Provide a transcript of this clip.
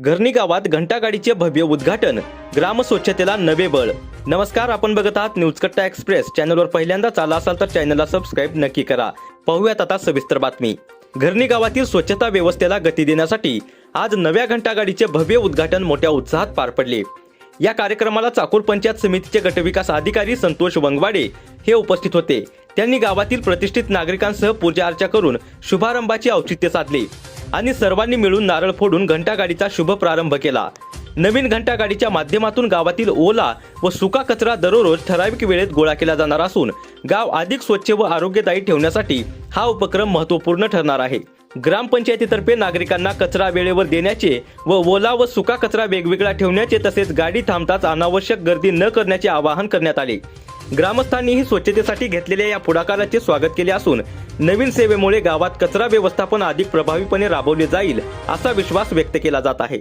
घरणी गावात घंटागाडीचे भव्य उद्घाटन ग्राम स्वच्छतेला नवे बळ. नमस्कार आपण बघत आहात न्यूजकट्टा एक्सप्रेस. चॅनलवर पहिल्यांदाच आला असाल तर चॅनलला सबस्क्राईब नक्की करा. पाहूयात आता सविस्तर बातमी. घरणी गावातील स्वच्छता व्यवस्थेला गती देण्यासाठी आज नव्या घंटागाडीचे भव्य उद्घाटन मोठ्या उत्साहात पार पडले. या कार्यक्रमाला चाकूर पंचायत समितीचे गटविकास अधिकारी संतोष वंगवाडे हे उपस्थित होते. त्यांनी गावातील प्रतिष्ठित नागरिकांसह पूजा अर्चा करून शुभारंभाचे औचित्य साधले. आणि सर्वांनी मिळून नारळ फोडून घंटागाडीचा शुभ प्रारंभ केला. नवीन घंटागाडीच्या माध्यमातून गावातील ओला व सुका कचरा दररोज ठराविक वेळेत गोळा केला जाणार असून गाव अधिक स्वच्छ व आरोग्यदायी ठेवण्यासाठी हा उपक्रम महत्त्वपूर्ण ठरणार आहे. ग्रामपंचायतीतर्फे नागरिकांना कचरा वेळेवर देण्याचे व ओला व सुका कचरा वेगवेगळा ठेवण्याचे तसेच गाडी थांबताच अनावश्यक गर्दी न करण्याचे आवाहन करण्यात आले. ग्रामस्थांनीही स्वच्छतेसाठी घेतलेल्या या पुढाकाराचे स्वागत केले असून नवीन सेवेमुळे गावात कचरा व्यवस्थापन अधिक प्रभावीपणे राबवले जाईल असा विश्वास व्यक्त केला जात आहे.